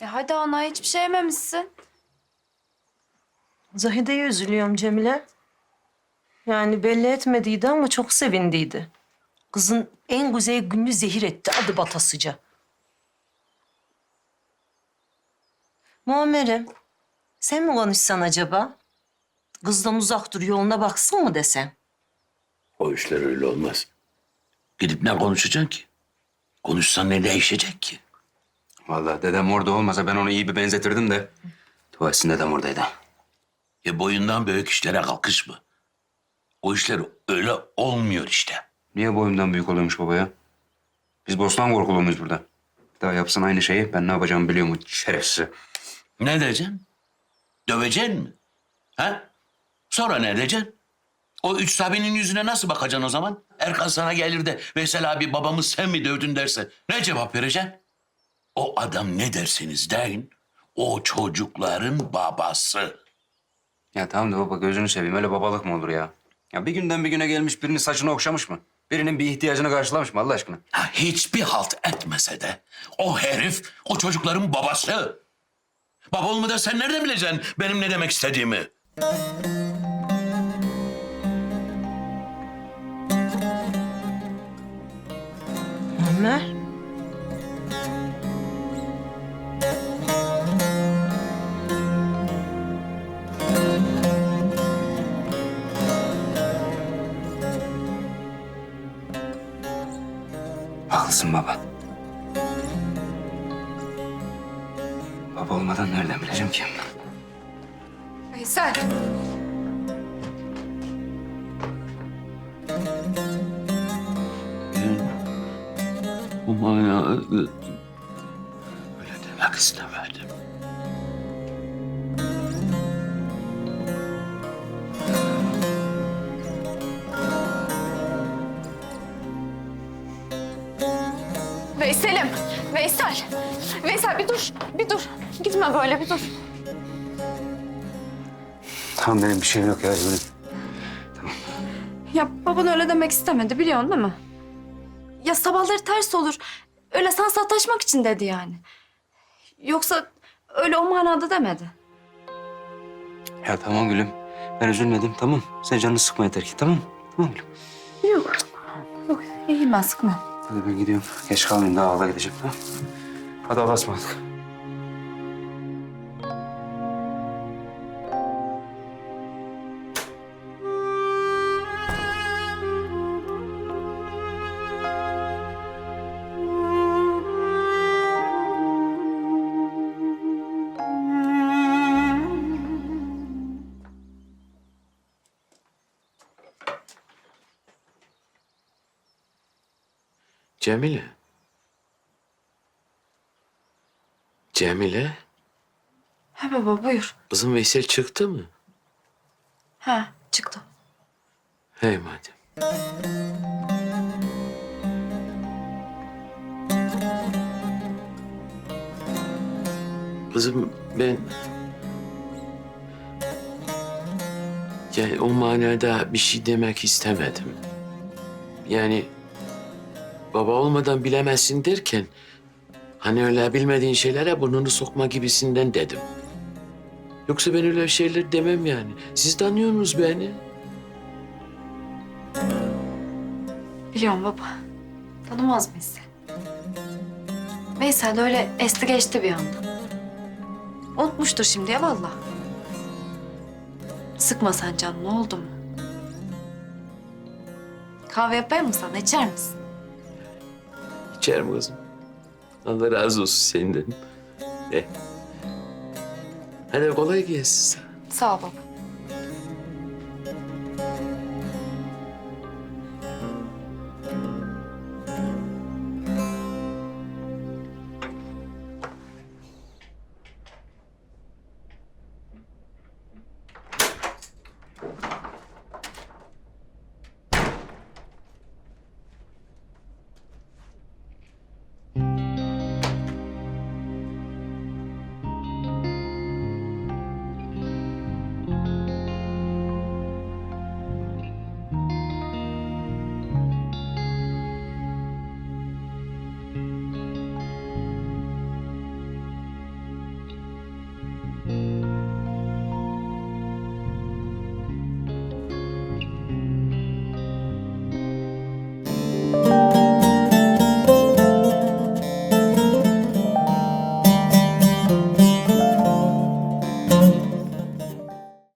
E hadi ana hiçbir şey yememişsin. Zahide'ye üzülüyorum Cemile. Yani belli etmediydi ama çok sevindiydi. Kızın en güzel gününü zehir etti adı batasıca. Muammer'im, sen mi konuşsan acaba? Kızdan uzak dur, yoluna baksın mı desem? O işler öyle olmaz. Gidip ne konuşacaksın ki? Konuşsan ne değişecek ki? Vallahi dedem orada olmasa ben onu iyi bir benzetirdim de. Dua etsin dedem oradaydı. E boyundan büyük işlere kalkış mı? O işler öyle olmuyor işte. Niye boyumdan büyük oluyormuş baba ya? Biz bostan korkulu muyuz burada? Bir daha yapsın aynı şeyi ben ne yapacağımı biliyorum o şerefsiz. Ne diyeceksin? Döveceksin mi? Ha? Sonra ne diyeceksin? O üç sabinin yüzüne nasıl bakacaksın o zaman? Erkan sana gelir de Veysel abi babamı sen mi dövdün derse ne cevap vereceksin? O adam ne derseniz deyin, o çocukların babası. Ya tamam da baba gözünü seveyim öyle babalık mı olur ya? Ya bir günden bir güne gelmiş birinin saçını okşamış mı? Birinin bir ihtiyacını karşılamış mı Allah aşkına? Ha, hiçbir halt etmese de o herif o çocukların babası. Baba olmadan sen nereden bileceksin benim ne demek istediğimi? Muammer. Haklısın baba. Baba olmadan nereden bileceğim ki? Veysel. Bu manada öyle demek istemedim. Veysel'im. Veysel. Veysel bir dur. Bir dur. Gitme böyle bir dur. Tamam benim bir şeyim yok ya. Benim. Ya baban öyle demek istemedi biliyorsun değil mi? Ya sabahları ters olur. Öyle sen sataşmak için dedi yani. Yoksa öyle o manada demedi. Ya tamam gülüm. Ben üzülmedim tamam. Sen canını sıkma yeter ki tamam Tamam gülüm. Yok. Yok iyiyim ben sıkma. Hadi ben gidiyorum. Geç kalmayayım daha ağla gideceğim tamam Hadi Allah'a ısmarladık. Cemile. Cemile, He baba buyur. kızım Veysel çıktı mı? He çıktı. Hey madem. Kızım ben... Yani o manada bir şey demek istemedim. Yani baba olmadan bilemezsin derken... Hani öyle bilmediğin şeylere burnunu sokma gibisinden dedim. Yoksa ben öyle şeyler demem yani. Siz tanıyorsunuz beni. Biliyorum baba. Tanımaz mıyız sen? Veysel de öyle esti geçti bir anda. Unutmuştur şimdi ya vallahi. Sıkma sen canını oldu mu? Kahve yapayım mı sana içer misin? İçerim kızım. Allah razı olsun senden. Eh. Hadi kolay gelsin sana. Sağ ol baba.